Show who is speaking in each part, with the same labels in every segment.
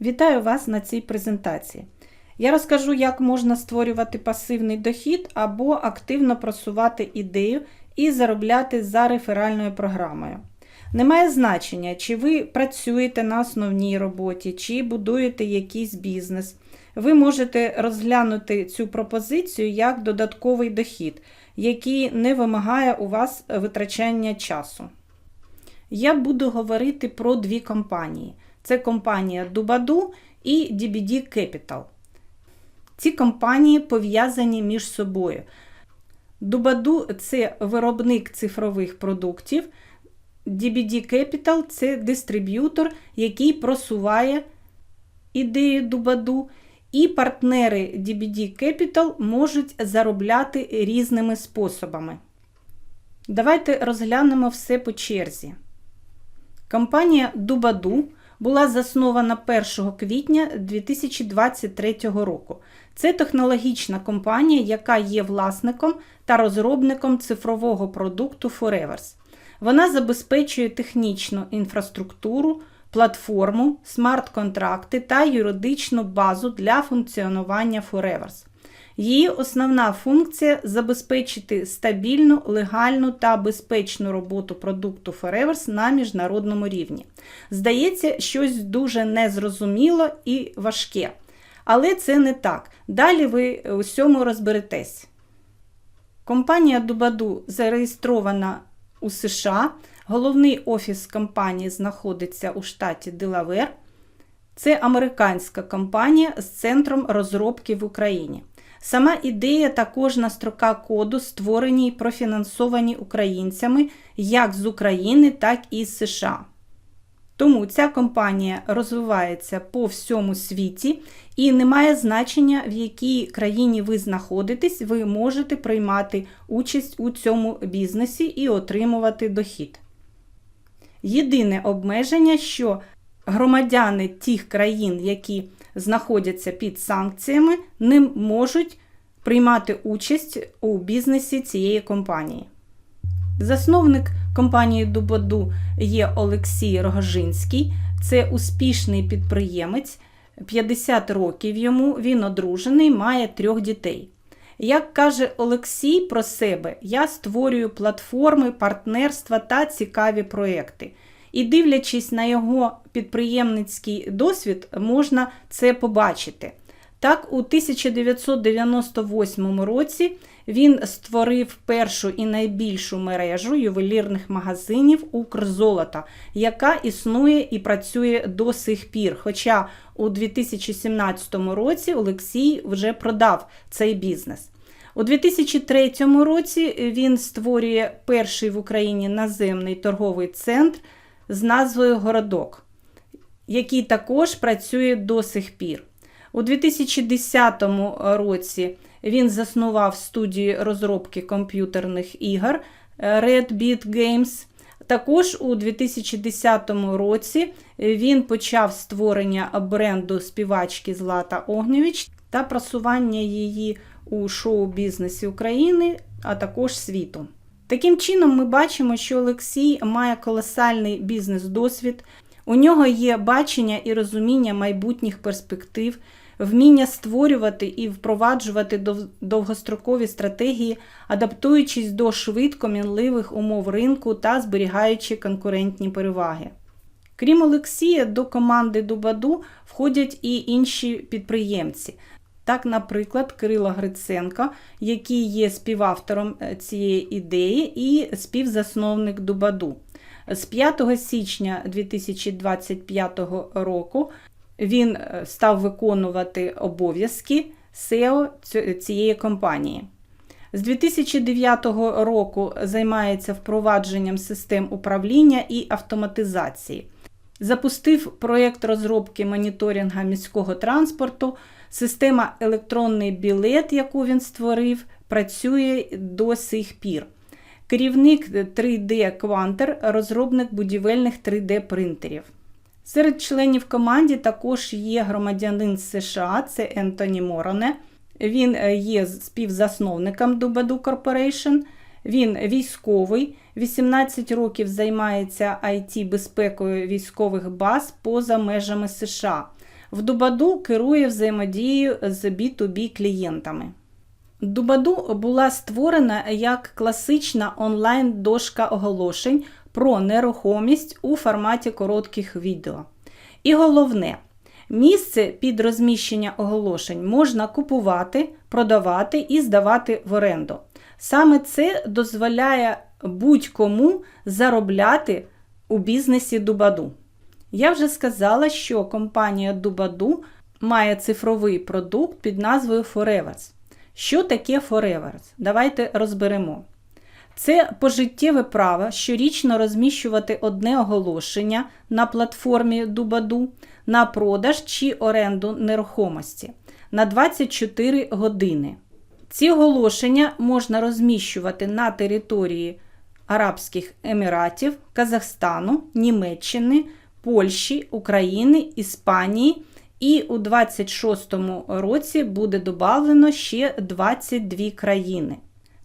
Speaker 1: Вітаю вас на цій презентації. Я розкажу, як можна створювати пасивний дохід або активно просувати ідею і заробляти за реферальною програмою. Немає значення, чи ви працюєте на основній роботі, чи будуєте якийсь бізнес. Ви можете розглянути цю пропозицію як додатковий дохід, який не вимагає у вас витрачання часу. Я буду говорити про дві компанії: це компанія Dubadu і DBD Capital. Ці компанії пов'язані між собою. Dubadu – це виробник цифрових продуктів. DBD Capital – це дистриб'ютор, який просуває ідею Dubadu. І партнери DBD Capital можуть заробляти різними способами. Давайте розглянемо все по черзі. Компанія Dubadu була заснована 1 квітня 2023 року. Це технологічна компанія, яка є власником та розробником цифрового продукту Forevers. Вона забезпечує технічну інфраструктуру, платформу, смарт-контракти та юридичну базу для функціонування Forevers. Її основна функція забезпечити стабільну, легальну та безпечну роботу продукту Forevers на міжнародному рівні. Здається, щось дуже незрозуміло і важке. Але це не так. Далі ви у всьому розберетесь. Компанія Dubadu зареєстрована у США. Головний офіс компанії знаходиться у штаті Делавер. Це американська компанія з центром розробки в Україні. Сама ідея та кожна строка коду створені і профінансовані українцями як з України, так і з США. Тому ця компанія розвивається по всьому світі і не має значення, в якій країні ви знаходитесь, ви можете приймати участь у цьому бізнесі і отримувати дохід. Єдине обмеження, що громадяни тих країн, які знаходяться під санкціями, не можуть приймати участь у бізнесі цієї компанії. Засновник компанії Дубаду є Олексій Рогожинський, це успішний підприємець, 50 років йому, він одружений, має трьох дітей. Як каже Олексій про себе, я створюю платформи, партнерства та цікаві проекти. І дивлячись на його підприємницький досвід, можна це побачити. Так, у 1998 році він створив першу і найбільшу мережу ювелірних магазинів Укрзолота, яка існує і працює до сих пір. Хоча у 2017 році Олексій вже продав цей бізнес. У 2003 році він створює перший в Україні наземний торговий центр з назвою Городок, який також працює до сих пір. У 2010 році він заснував студію розробки комп'ютерних ігор Red Beat Games. Також у 2010 році він почав створення бренду співачки Злата Огнєвіч та просування її у шоу-бізнесі України, а також світу. Таким чином, ми бачимо, що Олексій має колосальний бізнес-досвід, у нього є бачення і розуміння майбутніх перспектив, вміння створювати і впроваджувати довгострокові стратегії, адаптуючись до швидко мінливих умов ринку та зберігаючи конкурентні переваги. Крім Олексія, до команди Дубаду входять і інші підприємці. Так, наприклад, Кирило Гриценко, який є співавтором цієї ідеї, і співзасновник Дубаду. З 5 січня 2025 року він став виконувати обов'язки SEO цієї компанії. З 2009 року займається впровадженням систем управління і автоматизації. Запустив проєкт розробки моніторинга міського транспорту. Система електронний білет, яку він створив, працює до сих пір. Керівник 3D Quanter, розробник будівельних 3D-принтерів. Серед членів команди також є громадянин США, це Ентоні Мороне. Він є співзасновником Dubadu Corporation. Він військовий, 18 років займається it безпекою військових баз поза межами США. В Дубаду керує взаємодією з B2B клієнтами. Дубаду була створена як класична онлайн-дошка оголошень про нерухомість у форматі коротких відео. І головне, місце під розміщення оголошень можна купувати, продавати і здавати в оренду. Саме це дозволяє будь-кому заробляти у бізнесі Дубаду. Я вже сказала, що компанія Дубаду має цифровий продукт під назвою Forevers. Що таке Forevers? Давайте розберемо. Це пожиттєве право щорічно розміщувати одне оголошення на платформі Дубаду на продаж чи оренду нерухомості на 24 години. Ці оголошення можна розміщувати на території Арабських Еміратів, Казахстану, Німеччини, Польщі, України, Іспанії. І у 26-му році буде додано ще 22 країни.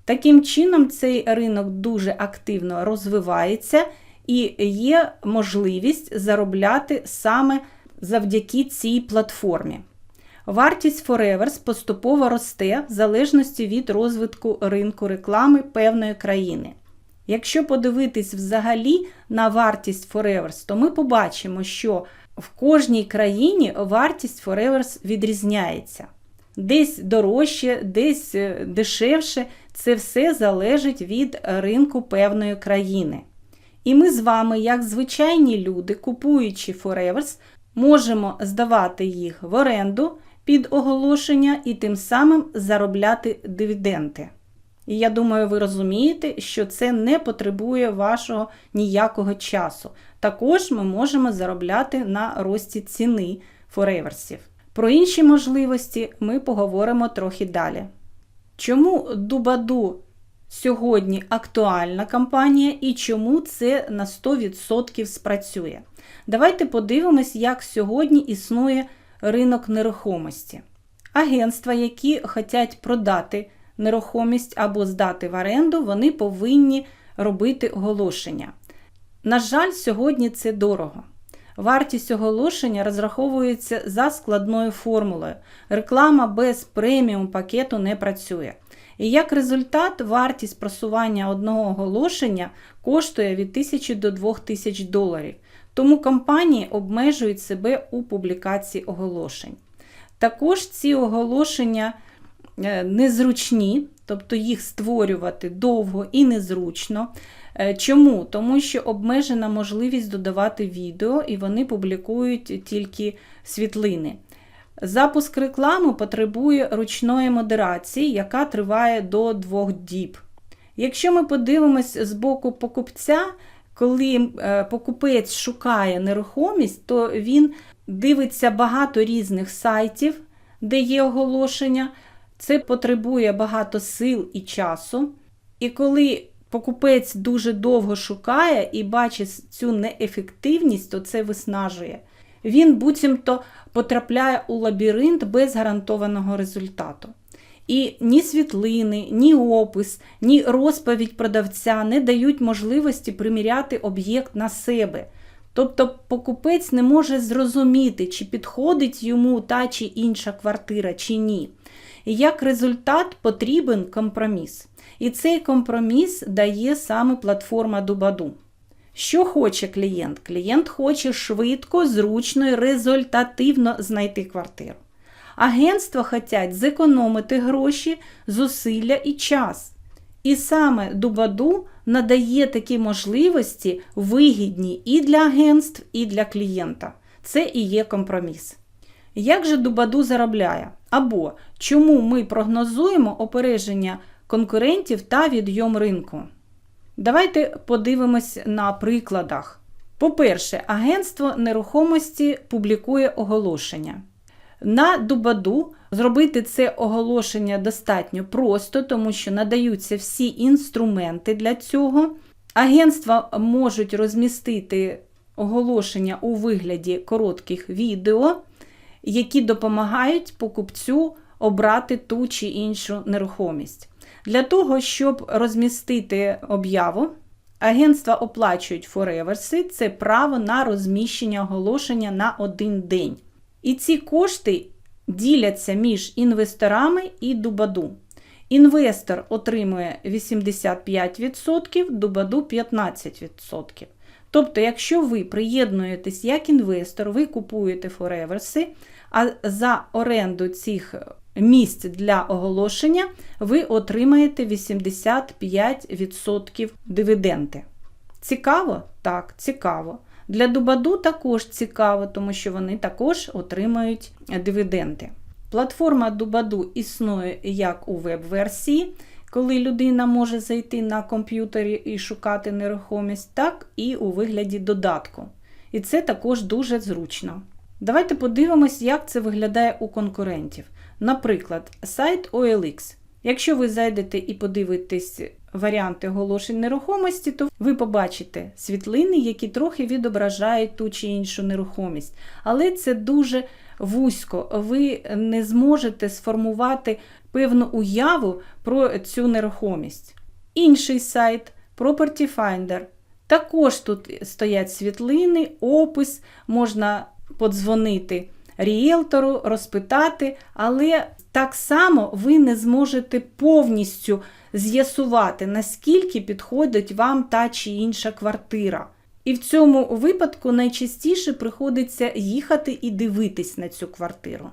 Speaker 1: Таким чином, цей ринок дуже активно розвивається і є можливість заробляти саме завдяки цій платформі. Вартість Forevers поступово росте в залежності від розвитку ринку реклами певної країни. Якщо подивитись взагалі на вартість Forevers, то ми побачимо, що в кожній країні вартість Forevers відрізняється. Десь дорожче, десь е, дешевше. Це все залежить від ринку певної країни. І ми з вами, як звичайні люди, купуючи Forevers, можемо здавати їх в оренду під оголошення і тим самим заробляти дивіденди. І я думаю, ви розумієте, що це не потребує вашого ніякого часу. Також ми можемо заробляти на рості ціни фореверсів. Про інші можливості ми поговоримо трохи далі. Чому Дубаду сьогодні актуальна кампанія і чому це на 100% спрацює? Давайте подивимось, як сьогодні існує ринок нерухомості. Агентства, які хочуть продати нерухомість або здати в оренду, вони повинні робити оголошення. На жаль, сьогодні це дорого. Вартість оголошення розраховується за складною формулою. Реклама без преміум пакету не працює. І як результат, вартість просування одного оголошення коштує від 1000 до 2000 доларів. Тому компанії обмежують себе у публікації оголошень. Також ці оголошення незручні, тобто їх створювати довго і незручно. Е, чому? Тому що обмежена можливість додавати відео, і вони публікують тільки світлини. Запуск реклами потребує ручної модерації, яка триває до двох діб. Якщо ми подивимось з боку покупця, коли е, покупець шукає нерухомість, то він дивиться багато різних сайтів, де є оголошення. Це потребує багато сил і часу. І коли покупець дуже довго шукає і бачить цю неефективність, то це виснажує. Він буцімто потрапляє у лабіринт без гарантованого результату. І ні світлини, ні опис, ні розповідь продавця не дають можливості приміряти об'єкт на себе. Тобто покупець не може зрозуміти, чи підходить йому та чи інша квартира, чи ні. І як результат потрібен компроміс. І цей компроміс дає саме платформа Дубаду. Що хоче клієнт? Клієнт хоче швидко, зручно і результативно знайти квартиру. Агентства хочуть зекономити гроші, зусилля і час. І саме Дубаду надає такі можливості вигідні і для агентств, і для клієнта. Це і є компроміс. Як же Дубаду заробляє? Або чому ми прогнозуємо опереження конкурентів та відйом ринку? Давайте подивимось на прикладах. По-перше, агентство нерухомості публікує оголошення. На Дубаду зробити це оголошення достатньо просто, тому що надаються всі інструменти для цього. Агентства можуть розмістити оголошення у вигляді коротких відео, які допомагають покупцю обрати ту чи іншу нерухомість. Для того, щоб розмістити об'яву, агентства оплачують фореверси це право на розміщення оголошення на один день. І ці кошти діляться між інвесторами і Дубаду. Інвестор отримує 85%, Дубаду 15%. Тобто, якщо ви приєднуєтесь як інвестор, ви купуєте фореверси, а за оренду цих місць для оголошення ви отримаєте 85% дивіденди. Цікаво? Так, цікаво. Для Дубаду також цікаво, тому що вони також отримають дивіденди. Платформа Дубаду існує як у веб-версії, коли людина може зайти на комп'ютері і шукати нерухомість, так і у вигляді додатку. І це також дуже зручно. Давайте подивимось, як це виглядає у конкурентів. Наприклад, сайт OLX. Якщо ви зайдете і подивитесь варіанти оголошень нерухомості, то ви побачите світлини, які трохи відображають ту чи іншу нерухомість. Але це дуже вузько. Ви не зможете сформувати певну уяву про цю нерухомість. Інший сайт Property Finder. Також тут стоять світлини, опис, можна подзвонити ріелтору, розпитати, але так само ви не зможете повністю з'ясувати, наскільки підходить вам та чи інша квартира. І в цьому випадку найчастіше приходиться їхати і дивитись на цю квартиру.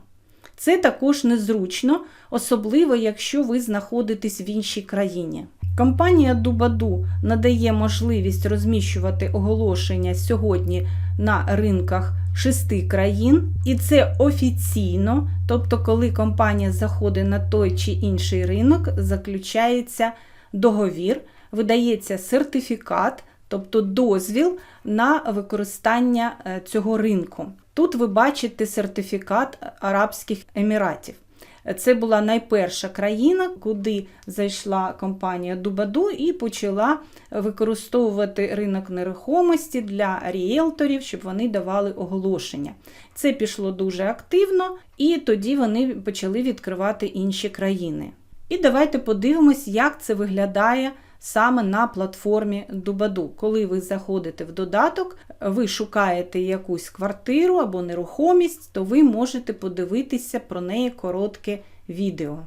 Speaker 1: Це також незручно, особливо якщо ви знаходитесь в іншій країні. Компанія Дубаду надає можливість розміщувати оголошення сьогодні на ринках шести країн, і це офіційно, тобто, коли компанія заходить на той чи інший ринок, заключається договір, видається сертифікат, тобто дозвіл на використання е, цього ринку. Тут ви бачите сертифікат Арабських Еміратів. Це була найперша країна, куди зайшла компанія Дубаду і почала використовувати ринок нерухомості для ріелторів, щоб вони давали оголошення. Це пішло дуже активно, і тоді вони почали відкривати інші країни. І давайте подивимось, як це виглядає саме на платформі Дубаду. Коли ви заходите в додаток, ви шукаєте якусь квартиру або нерухомість, то ви можете подивитися про неї коротке відео.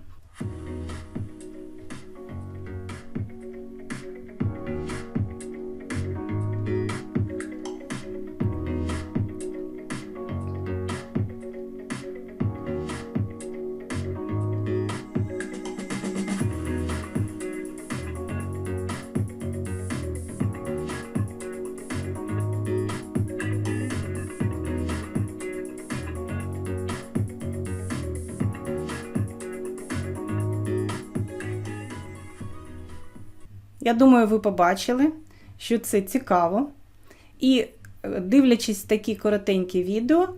Speaker 1: Я думаю, ви побачили, що це цікаво. І е, дивлячись такі коротенькі відео,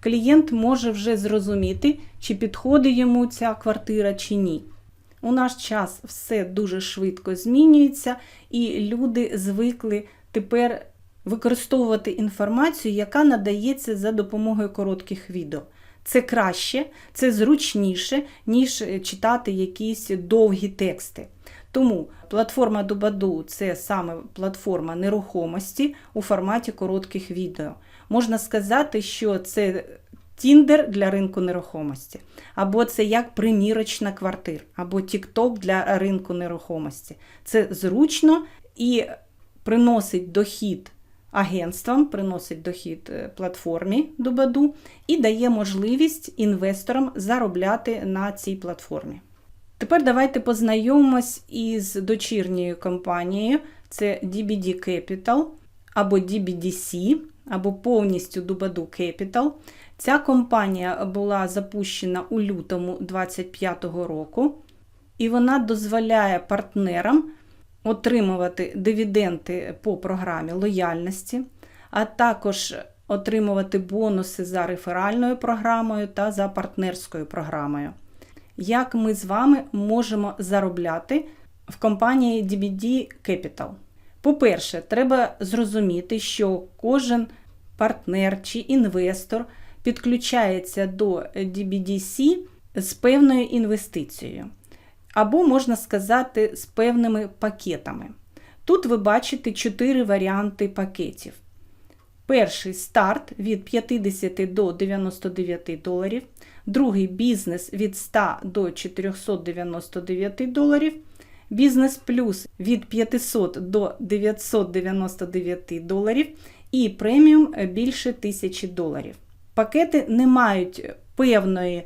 Speaker 1: клієнт може вже зрозуміти, чи підходить йому ця квартира чи ні. У наш час все дуже швидко змінюється, і люди звикли тепер використовувати інформацію, яка надається за допомогою коротких відео. Це краще, це зручніше, ніж читати якісь довгі тексти. Тому платформа Дубаду це саме платформа нерухомості у форматі коротких відео. Можна сказати, що це Тіндер для ринку нерухомості, або це як примірочна квартир, або TikTok для ринку нерухомості. Це зручно і приносить дохід агентствам, приносить дохід е, платформі Дубаду і дає можливість інвесторам заробляти на цій платформі. Тепер давайте познайомимось із дочірньою компанією: це DBD Capital або DBDC, або повністю Dubadu Capital. Ця компанія була запущена у лютому 2025 року, і вона дозволяє партнерам отримувати дивіденти по програмі лояльності, а також отримувати бонуси за реферальною програмою та за партнерською програмою як ми з вами можемо заробляти в компанії DBD Capital. По-перше, треба зрозуміти, що кожен партнер чи інвестор підключається до DBDC з певною інвестицією, або, можна сказати, з певними пакетами. Тут ви бачите чотири варіанти пакетів. Перший старт від 50 до 99 доларів, другий бізнес від 100 до 499 доларів, бізнес плюс від 500 до 999 доларів і преміум більше 1000 доларів. Пакети не мають певної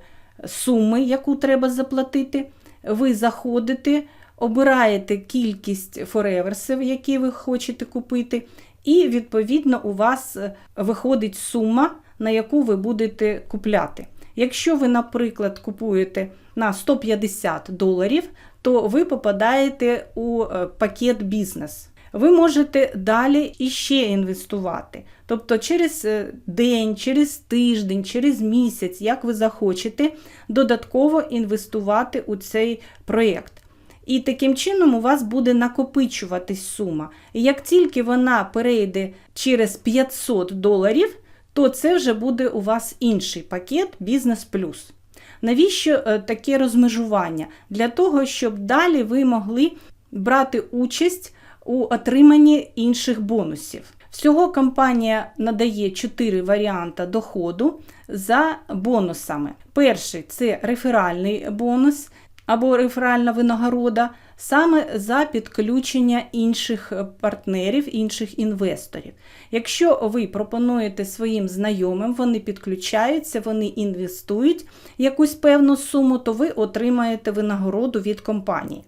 Speaker 1: суми, яку треба заплатити. Ви заходите, обираєте кількість фореверсів, які ви хочете купити, і, відповідно, у вас е, виходить сума, на яку ви будете купляти. Якщо ви, наприклад, купуєте на 150 доларів, то ви попадаєте у е, пакет бізнес. Ви можете далі іще інвестувати. Тобто через е, день, через тиждень, через місяць, як ви захочете, додатково інвестувати у цей проєкт. І таким чином у вас буде накопичуватись сума. І як тільки вона перейде через 500 доларів, то це вже буде у вас інший пакет Бізнес Плюс. Навіщо е, таке розмежування? Для того, щоб далі ви могли брати участь у отриманні інших бонусів. Всього компанія надає 4 варіанти доходу за бонусами. Перший це реферальний бонус або реферальна винагорода, саме за підключення інших партнерів, інших інвесторів. Якщо ви пропонуєте своїм знайомим, вони підключаються, вони інвестують якусь певну суму, то ви отримаєте винагороду від компанії.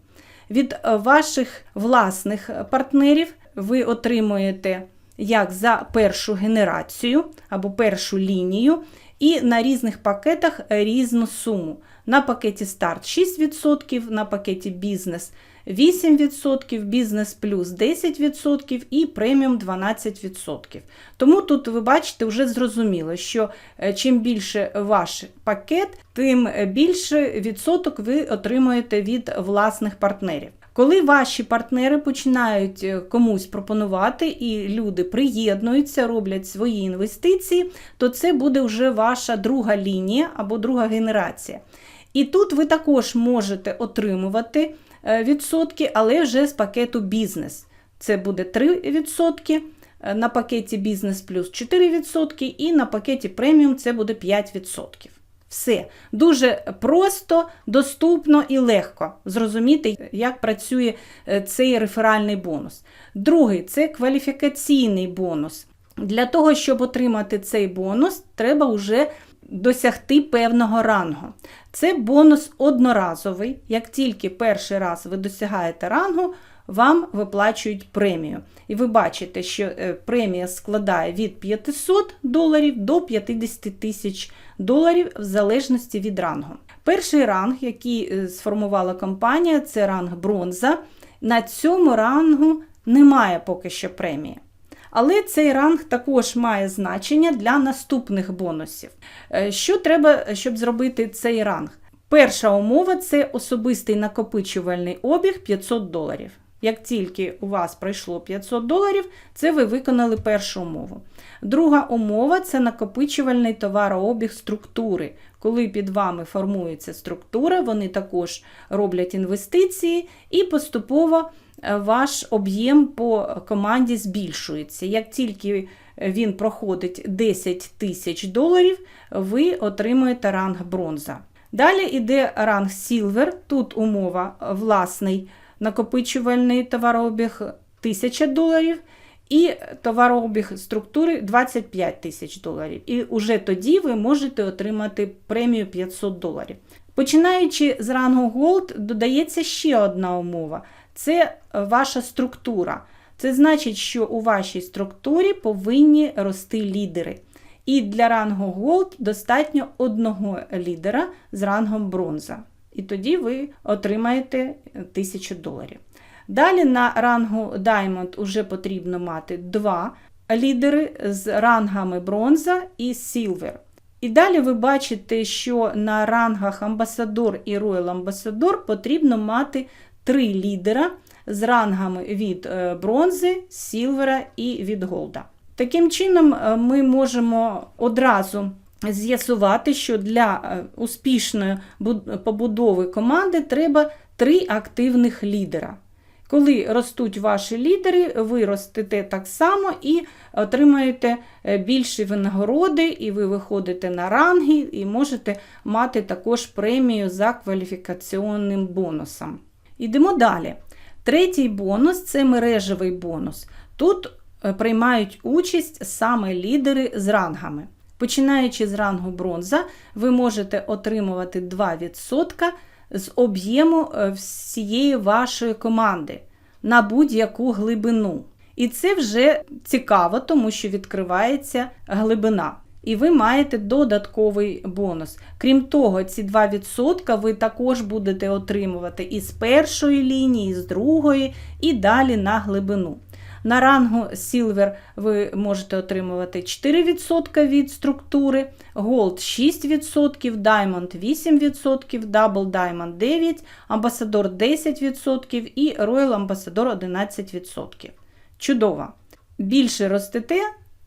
Speaker 1: Від ваших власних партнерів ви отримуєте як за першу генерацію або першу лінію, і на різних пакетах різну суму. На пакеті старт 6%, на пакеті бізнес 8%, бізнес плюс 10% і преміум 12%. Тому тут ви бачите, вже зрозуміло, що е, чим більше ваш пакет, тим більше відсоток ви отримуєте від власних партнерів. Коли ваші партнери починають е, комусь пропонувати, і люди приєднуються, роблять свої інвестиції, то це буде вже ваша друга лінія або друга генерація. І тут ви також можете отримувати е, відсотки, але вже з пакету бізнес. Це буде 3%, е, на пакеті бізнес плюс 4%, і на пакеті преміум це буде 5%. Все дуже просто, доступно і легко зрозуміти, як працює е, цей реферальний бонус. Другий це кваліфікаційний бонус. Для того, щоб отримати цей бонус, треба вже досягти певного рангу. Це бонус одноразовий. Як тільки перший раз ви досягаєте рангу, вам виплачують премію. І ви бачите, що е, премія складає від 500 доларів до 50 тисяч доларів в залежності від рангу. Перший ранг, який е, сформувала компанія, це ранг бронза. На цьому рангу немає поки що премії. Але цей ранг також має значення для наступних бонусів. Е, що треба, щоб зробити цей ранг? Перша умова це особистий накопичувальний обіг 500 доларів. Як тільки у вас пройшло 500 доларів, це ви виконали першу умову. Друга умова це накопичувальний товарообіг структури. Коли під вами формується структура, вони також роблять інвестиції і поступово ваш об'єм по команді збільшується. Як тільки він проходить 10 тисяч доларів, ви отримуєте ранг бронза. Далі йде ранг Silver, тут умова власний накопичувальний товарообіг 1000 доларів і товарообіг структури 25 тисяч доларів. І вже тоді ви можете отримати премію 500 доларів. Починаючи з рангу Gold, додається ще одна умова це ваша структура. Це значить, що у вашій структурі повинні рости лідери. І для рангу Gold достатньо одного лідера з рангом бронза. І тоді ви отримаєте 1000 доларів. Далі на рангу Diamond вже потрібно мати два лідери з рангами бронза і Silver. І далі ви бачите, що на рангах Амбасадор і Royal Амбасадор потрібно мати три лідера з рангами від е, бронзи, сілвера і від голда. Таким чином, е, ми можемо одразу з'ясувати, що для е, успішної побудови команди треба три активних лідера. Коли ростуть ваші лідери, ви ростете так само і отримаєте більші винагороди, і ви виходите на ранги, і можете мати також премію за кваліфікаційним бонусом. Ідемо далі. Третій бонус це мережевий бонус. Тут е, приймають участь саме лідери з рангами. Починаючи з рангу бронза, ви можете отримувати 2% з об'єму е, всієї вашої команди на будь-яку глибину. І це вже цікаво, тому що відкривається глибина. І ви маєте додатковий бонус. Крім того, ці 2% ви також будете отримувати і з першої лінії, і з другої, і далі на глибину. На рангу Silver ви можете отримувати 4% від структури, Gold 6%, Diamond 8%, Double Diamond 9%, Ambassador 10% і Royal Ambassador 11%. Чудово! Більше ростете,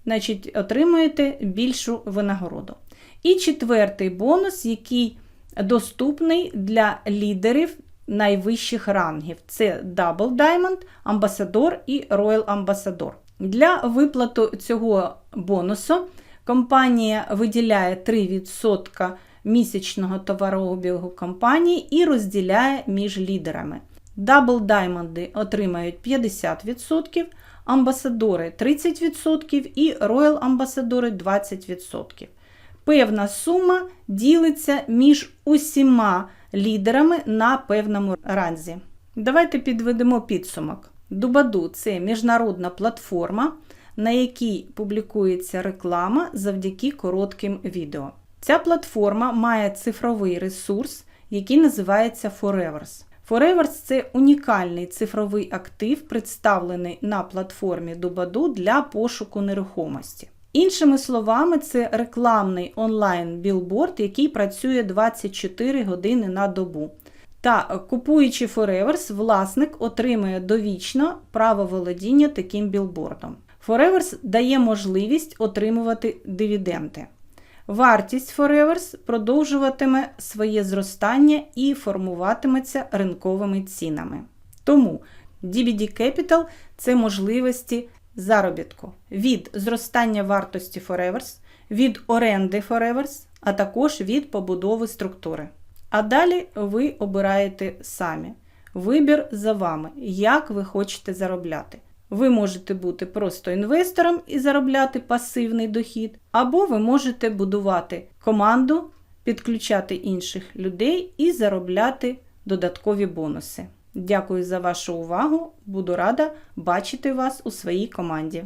Speaker 1: значить отримуєте більшу винагороду. І четвертий бонус, який доступний для лідерів найвищих рангів: це Double Diamond, Ambassador і Royal Ambassador. Для виплату цього бонусу компанія виділяє 3% місячного товарообігу компанії і розділяє між лідерами. Double Diamond отримають 50%, амбасадори 30% і Royal амбасадори 20%. Певна сума ділиться між усіма лідерами на певному ранзі. Давайте підведемо підсумок. Дубаду це міжнародна платформа, на якій публікується реклама завдяки коротким відео. Ця платформа має цифровий ресурс, який називається Forevers. Forevers – це унікальний цифровий актив, представлений на платформі Дубаду для пошуку нерухомості. Іншими словами, це рекламний онлайн-білборд, який працює 24 години на добу. Та купуючи Forevers, власник отримує довічно право володіння таким білбордом. Forevers дає можливість отримувати дивіденди. Вартість Forevers продовжуватиме своє зростання і формуватиметься ринковими цінами. Тому DBD Capital – це можливості заробітку від зростання вартості Forevers, від оренди Forevers, а також від побудови структури. А далі ви обираєте самі. Вибір за вами, як ви хочете заробляти. Ви можете бути просто інвестором і заробляти пасивний дохід, або ви можете будувати команду, підключати інших людей і заробляти додаткові бонуси. Дякую за вашу увагу! Буду рада бачити вас у своїй команді.